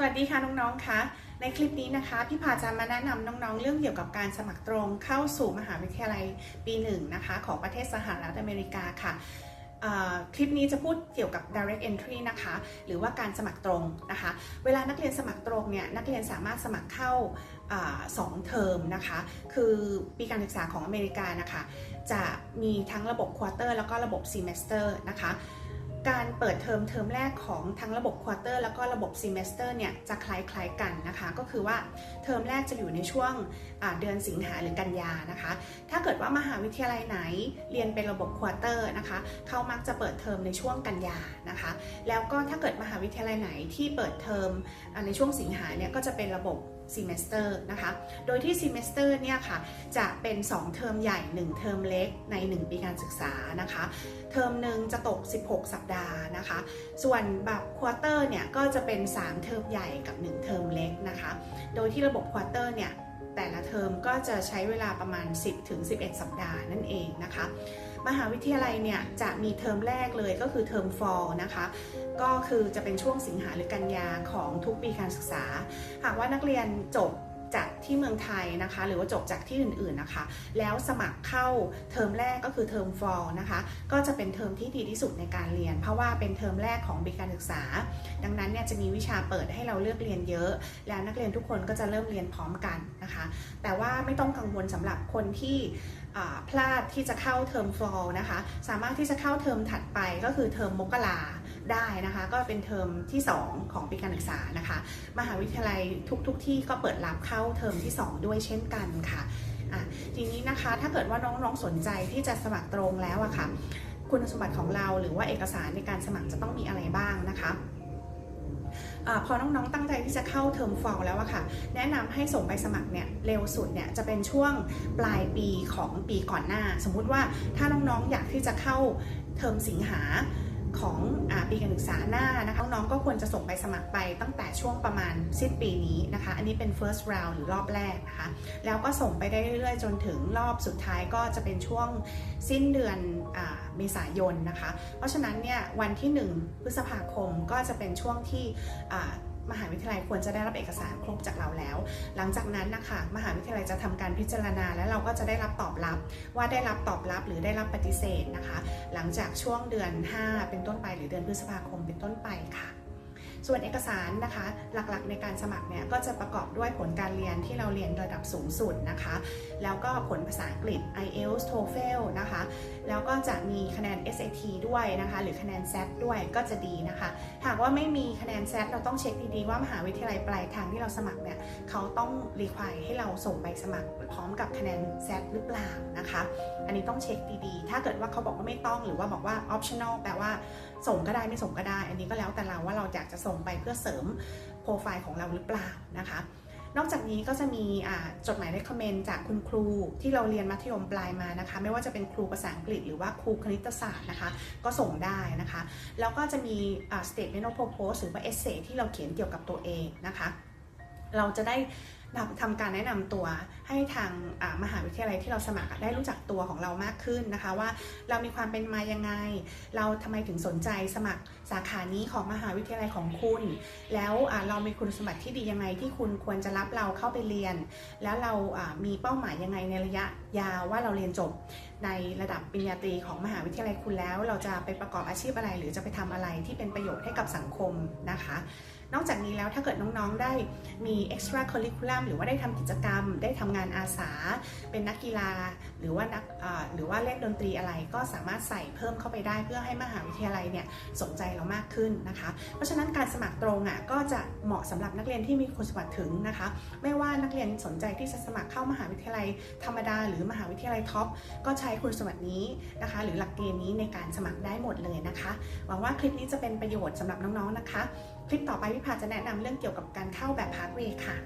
สวัสดีค่ะน้องๆคะในคลิปนี้นะคะพี่พาจะมาแนะนำน้องๆ เรื่องเกี่ยวกับการสมัครตรงเข้าสู่มหาวิทยาลัยปีหนึ่งนะคะ ของประเทศสหรัฐอเมริกาค่ะเอ่อคลิปนี้จะพูดเกี่ยวกับ direct entry นะคะ หรือว่าการสมัครตรงนะคะ เวลานักเรียนสมัครตรงเนี่ย นักเรียนสามารถสมัครเข้าอสองเทอมนะคะ คือปีการศึกษาของอเมริกานะคะ จะมีทั้งระบบควอเตอร์แล้วก็ระบบ semester นะคะ การเปิดเทอมเทอมแรกของทั้งระบบควอเตอร์แล้วก็ระบบ semester เนี่ยจะคล้ายๆกันนะคะ ก็คือว่าเทอมแรกจะอยู่ในช่วงเดือนสิงหาหรือกันยานะคะ ถ้าเกิดว่ามหาวิทยาลัยไหนเรียนเป็นระบบควอเตอร์นะคะเขามักจะเปิดเทอมในช่วงกันยานะคะ แล้วก็ถ้าเกิดมหาวิทยาลัยไหนที่เปิดเทอมในช่วงสิงหาเนี่ยก็จะเป็นระบบ semester นะคะ โดยที่ semester เนี่ยค่ะจะเป็น 2 เทอมใหญ่ 1 เทอมเล็กใน 1 ปีการศึกษานะคะ เทอมหนึ่งจะตก 16 สัปดาห์นะคะ ส่วนแบบควอเตอร์เนี่ยก็จะเป็น 3 เทอมใหญ่กับ 1 เทอมเล็กนะคะ โดยที่ระบบควอเตอร์เนี่ย แต่ละเทอมก็จะใช้เวลาประมาณ 10ถึง11 สัปดาห์นั่นเองนะคะ มหาวิทยาลัยเนี่ยจะมีเทอมแรกเลยก็คือเทอมฟอลนะคะก็คือจะเป็นช่วงสิงหาหรือกันยาของทุกปีการศึกษา หากว่านักเรียนจบ จากที่เมืองไทยนะคะ หรือว่าจบจากที่อื่นๆนะคะ แล้วสมัครเข้าเทอมแรกก็คือเทอม fall นะคะ ก็จะเป็นเทอมที่ดีที่สุดในการเรียน เพราะว่าเป็นเทอมแรกของปีการศึกษา ดังนั้นเนี่ยจะมีวิชาเปิดให้เราเลือกเรียนเยอะ แล้วนักเรียนทุกคนก็จะเริ่มเรียนพร้อมกันนะคะ แต่ว่าไม่ต้องกังวลสำหรับคนที่พลาดที่จะเข้าเทอม fall นะคะ สามารถที่จะเข้าเทอมถัดไปก็คือเทอมมกรา ได้นะคะ ก็เป็นเทอมที่ 2 ของปีการศึกษานะคะ มหาวิทยาลัยทุกๆทที่ก็เปิดรับเข้าเทอมที่ 2 ด้วยเช่นกันค่ะอะทีนี้นะคะถ้าเกิดว่าน้องๆสนใจที่จะสมัครตรงแล้วอะค่ะ คุณสมบัติของเราหรือว่าเอกสารในการสมัครจะต้องมีอะไรบ้างนะคะอาพอน้องๆตั้งใจที่จะเข้าเทอมฟอลแล้วอะค่ะ แนะนำให้ส่งใบสมัครเนี่ยเร็วสุดเนี่ยจะเป็นช่วงปลายปีของปีก่อนหน้า สมมุติว่าถ้าน้องๆอยากที่จะเข้าเทอมสิงหา ของอปีการศึกษาหน้านะคะน้องๆก็ควรจะส่งใบสมัครไปตั้งแต่ช่วงประมาณสิ้นปีนี้นะคะ อันนี้เป็น first round หรือรอบแรกนะคะ แล้วก็ส่งไปได้เรื่อยๆ จนถึงรอบสุดท้ายก็จะเป็นช่วงสิ้นเดือนอเมษายนนะคะ เพราะฉะนั้นเนี่ยวันที่ 1 พฤษภาคมก็จะเป็นช่วงที่ มหาวิทยาลัยควรจะได้รับเอกสารครบจากเราแล้ว หลังจากนั้นนะคะมหาวิทยาลัยจะทำการพิจารณา และเราก็จะได้รับตอบรับ ว่าได้รับตอบรับหรือได้รับปฏิเสธนะคะ หลังจากช่วงเดือน 5 เป็นต้นไปหรือเดือนพฤษภาคมเป็นต้นไปค่ะ ส่วนเอกสารนะคะหลักๆ ในการสมัครเนี่ยก็จะประกอบด้วยผลการเรียนที่เราเรียนระดับสูงสุดนะคะ แล้วก็ผลภาษาอังกฤษ IELTS TOEFL นะคะ แล้วก็จะมีคะแนน SAT ด้วยนะคะ หรือคะแนน SAT ด้วยก็จะดีนะคะ หากว่าไม่มีคะแนน SAT เราต้องเช็คดีๆว่ามหาวิทยาลัยปลายทางที่เราสมัครเนี่ยเขาต้องรีควายให้เราส่งใบสมัครพร้อมกับคะแนน SAT หรือเปล่านะคะ อันนี้ต้องเช็คดีๆ ถ้าเกิดว่าเขาบอกว่าไม่ต้องหรือว่าบอกว่า optional แปลว่าส่งก็ได้ไม่ส่งก็ได้ อันนี้ก็แล้วแต่เราว่าเราอยากจะส่งไปเพื่อเสริมโปรไฟล์ของเราหรือเปล่านะคะ นอกจากนี้ก็จะมีจดหมาย recommend จากคุณครูที่เราเรียนมัธยมปลายมานะคะ ไม่ว่าจะเป็นครูภาษาอังกฤษหรือว่าครูคณิตศาสตร์นะคะ ก็ส่งได้นะคะ แล้วก็จะมี statement of purpose หรือว่า essay ที่เราเขียนเกี่ยวกับตัวเองนะคะ เราจะได้ ทำการแนะนำตัวให้ทางมหาวิทยาลัยที่เราสมัครได้รู้จักตัวของเรามากขึ้นนะคะ ว่าเรามีความเป็นมายังไง เราทำไมถึงสนใจสมัครสาขานี้ของมหาวิทยาลัยของคุณ แล้วเรามีคุณสมบัติที่ดียังไงที่คุณควรจะรับเราเข้าไปเรียน แล้วเรามีเป้าหมายยังไงในระยะยาวว่าเราเรียนจบในระดับปริญญาตรีของมหาวิทยาลัยคุณแล้ว เราจะไปประกอบอาชีพอะไร หรือจะไปทำอะไรที่เป็นประโยชน์ให้กับสังคมนะคะ นอกจากนี้แล้วถ้าเกิดน้องๆได้มี extracurricular curriculum หรือว่าได้ทำกิจกรรม ได้ทำงานอาสา เป็นนักกีฬา หรือว่านักหรือว่าเล่นดนตรีอะไรก็สามารถใส่เพิ่มเข้าไปได้เพื่อให้มหาวิทยาลัยเนี่ยสนใจเรามากขึ้นนะคะ เพราะฉะนั้นการสมัครตรงอะก็จะเหมาะสำหรับนักเรียนที่มีคุณสมบัติถึงนะคะ ไม่ว่านักเรียนสนใจที่จะสมัครเข้ามหาวิทยาลัยธรรมดา หรือมหาวิทยาลัยท็อปก็ใช้คุณสมบัตินี้นะคะ หรือหลักเกณฑ์นี้ในการสมัครได้หมดเลยนะคะหวังว่าคลิปนี้จะเป็นประโยชน์สำหรับน้องๆนะคะ คลิปต่อไปพี่พาจะแนะนำเรื่องเกี่ยวกับการเข้าแบบพาร์ทเวย์ค่ะ